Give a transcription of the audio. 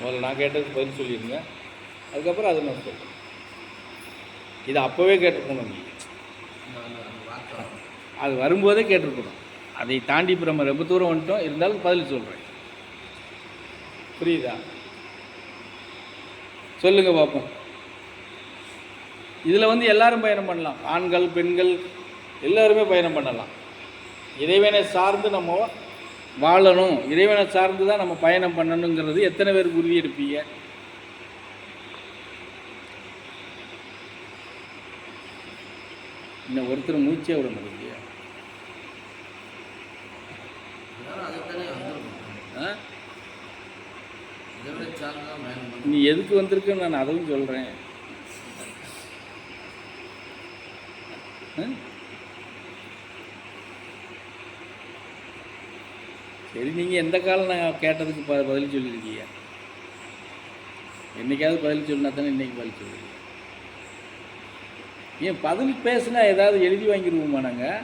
முதல்ல நான் கேட்டதுக்கு பதில் சொல்லிடுங்க. அதுக்கப்புறம் அதை நான் சொல்கிறேன் இதை அப்போவே கேட்டிருக்கணும் நீங்கள் அது வரும்போதே கேட்டிருக்கணும். அதை தாண்டி இப்போ நம்ம ரொம்ப தூரம் வந்துட்டோம். இருந்தாலும் பதில் சொல்கிறேன் புரியுதா? சொல்லுங்க பார்ப்போம் இதில் வந்து எல்லாரும் பயணம் பண்ணலாம். ஆண்கள் பெண்கள் எல்லாருமே பயணம் பண்ணலாம். இறைவனை சார்ந்து நம்ம வாழணும். இறைவனை சார்ந்து தான் நம்ம பயணம் பண்ணணுங்கிறது எத்தனை பேருக்கு உறுதி எடுப்பீங்க இன்னும் ஒருத்தர் மூச்சே விட முடியலையா நீ எதுக்கு வந்திருக்குன்னு நான் அதுவும் சொல்கிறேன் சரி நீங்கள் எந்த காலம் நான் கேட்டதுக்கு ப பதில் சொல்லியிருக்கீங்க என்னைக்காவது பதில் சொன்னா தானே இன்னைக்கு பதில் சொல்லியிருக்கீங்க ஏன் பதில் பேசுனா ஏதாவது எழுதி வாங்கிடுவோமா நாங்கள்